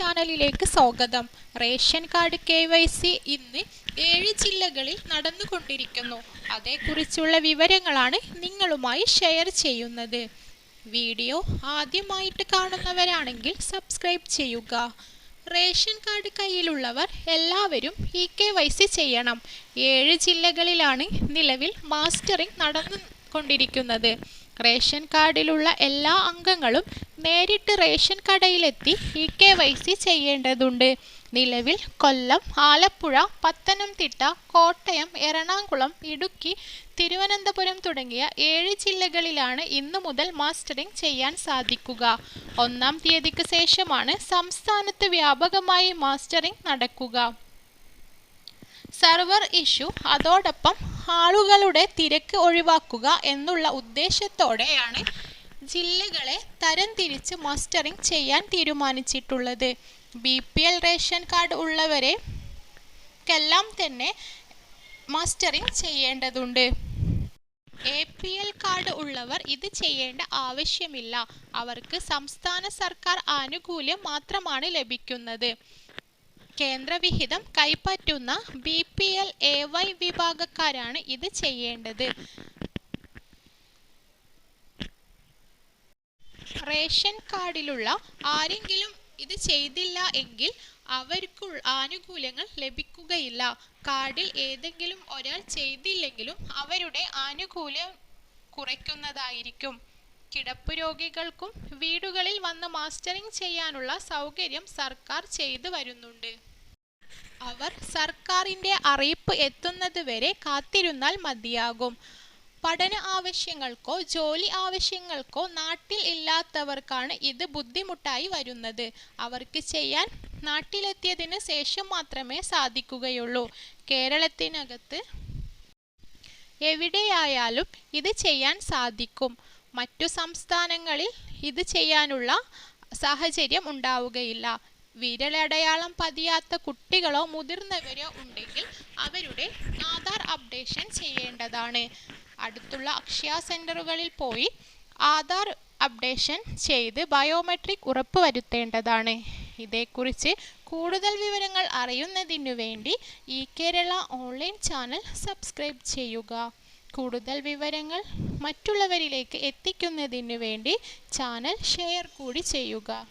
വാർത്തകളിലേക്ക് സ്വാഗതം. Ration card K Y C ഇന്ന് ഏഴ് ജില്ലകളിൽ നടന്നുകൊണ്ടിരിക്കുന്നു. അതേക്കുറിച്ചുള്ള വിവരങ്ങളാണ് നിങ്ങളുമായി ഷെയർ ചെയ്യുന്നത്. വീഡിയോ ആദ്യമായിട്ട് കാണുന്നവരാണെങ്കിൽ സബ്സ്ക്രൈബ് ചെയ്യുക. റേഷൻ കാർഡ് കയ്യിലുള്ളവർ എല്ലാവരും ഇ കെ വൈ സി ചെയ്യണം. ഏഴ് ജില്ലകളിലാണ് നിലവിൽ മാസ്റ്ററിംഗ് നടന്നുകൊണ്ടിരിക്കുന്നത് റേഷൻ കാർഡിലുള്ള എല്ലാ അംഗങ്ങളും നേരിട്ട് റേഷൻ കടയിലെത്തി ഇ കെ വൈ സി ചെയ്യേണ്ടതുണ്ട്. നിലവിൽ കൊല്ലം ആലപ്പുഴ പത്തനംതിട്ട കോട്ടയം എറണാകുളം ഇടുക്കി തിരുവനന്തപുരം തുടങ്ങിയ ഏഴ് ജില്ലകളിലാണ് ഇന്നു മുതൽ മാസ്റ്ററിംഗ് ചെയ്യാൻ സാധിക്കുക. ഒന്നാം തീയതിക്ക് ശേഷമാണ് സംസ്ഥാനത്ത് വ്യാപകമായി മാസ്റ്ററിംഗ് നടക്കുക. സർവർ ഇഷ്യൂ അതോടൊപ്പം ആളുകളുടെ തിരക്ക് ഒഴിവാക്കുക എന്നുള്ള ഉദ്ദേശത്തോടെയാണ് ജില്ലകളെ തരംതിരിച്ച് മസ്റ്ററിംഗ് ചെയ്യാൻ തീരുമാനിച്ചിട്ടുള്ളത്. B P L ration card ഉള്ളവരെക്കെല്ലാം തന്നെ മസ്റ്ററിംഗ് ചെയ്യേണ്ടതുണ്ട്. എ പി എൽ കാർഡ് ഉള്ളവർ ഇത് ചെയ്യേണ്ട ആവശ്യമില്ല. അവർക്ക് സംസ്ഥാന സർക്കാർ ആനുകൂല്യം മാത്രമാണ് ലഭിക്കുന്നത്. കേന്ദ്രവിഹിതം കൈപ്പറ്റുന്ന B P L A Y വിഭാഗക്കാരാണ് ഇത് ചെയ്യേണ്ടത്. റേഷൻ കാർഡിലുള്ള ആരെങ്കിലും ഇത് ചെയ്തില്ല എങ്കിൽ അവർക്ക് ആനുകൂല്യങ്ങൾ ലഭിക്കുകയില്ല. കാർഡിൽ ഏതെങ്കിലും ഒരാൾ ചെയ്തില്ലെങ്കിലും അവരുടെ ആനുകൂല്യം കുറയ്ക്കുന്നതായിരിക്കും. കിടപ്പ് രോഗികൾക്കും വീടുകളിൽ വന്ന് മാസ്റ്ററിംഗ് ചെയ്യാനുള്ള സൗകര്യം സർക്കാർ ചെയ്തു വരുന്നുണ്ട്. സർക്കാരിന്റെ അറിയിപ്പ് എത്തുന്നത് വരെ കാത്തിരുന്നാൽ മതിയാകും. പഠന ആവശ്യങ്ങൾക്കോ ജോലി ആവശ്യങ്ങൾക്കോ നാട്ടിൽ ഇല്ലാത്തവർക്കാണ് ഇത് ബുദ്ധിമുട്ടായി വരുന്നത്. അവർക്ക് ചെയ്യാൻ നാട്ടിലെത്തിയതിന് ശേഷം മാത്രമേ സാധിക്കുകയുള്ളൂ. കേരളത്തിനകത്ത് എവിടെയായാലും ഇത് ചെയ്യാൻ സാധിക്കും. മറ്റു സംസ്ഥാനങ്ങളിൽ ഇത് ചെയ്യാനുള്ള സാഹചര്യം ഉണ്ടാവുകയില്ല. വിരലടയാളം പതിയാത്ത കുട്ടികളോ മുതിർന്നവരോ ഉണ്ടെങ്കിൽ അവരുടെ ആധാർ അപ്ഡേഷൻ ചെയ്യേണ്ടതാണ്. അടുത്തുള്ള അക്ഷയ സെന്ററുകളിൽ പോയി ആധാർ അപ്ഡേഷൻ ചെയ്ത് ബയോമെട്രിക് ഉറപ്പ് വരുത്തേണ്ടതാണ്. ഇതേക്കുറിച്ച് കൂടുതൽ വിവരങ്ങൾ അറിയുന്നതിനു വേണ്ടി ഈ കേരള ഓൺലൈൻ ചാനൽ സബ്സ്ക്രൈബ് ചെയ്യുക. കൂടുതൽ വിവരങ്ങൾ മറ്റുള്ളവരിലേക്ക് എത്തിക്കുന്നതിനു വേണ്ടി ചാനൽ ഷെയർ കൂടി ചെയ്യുക.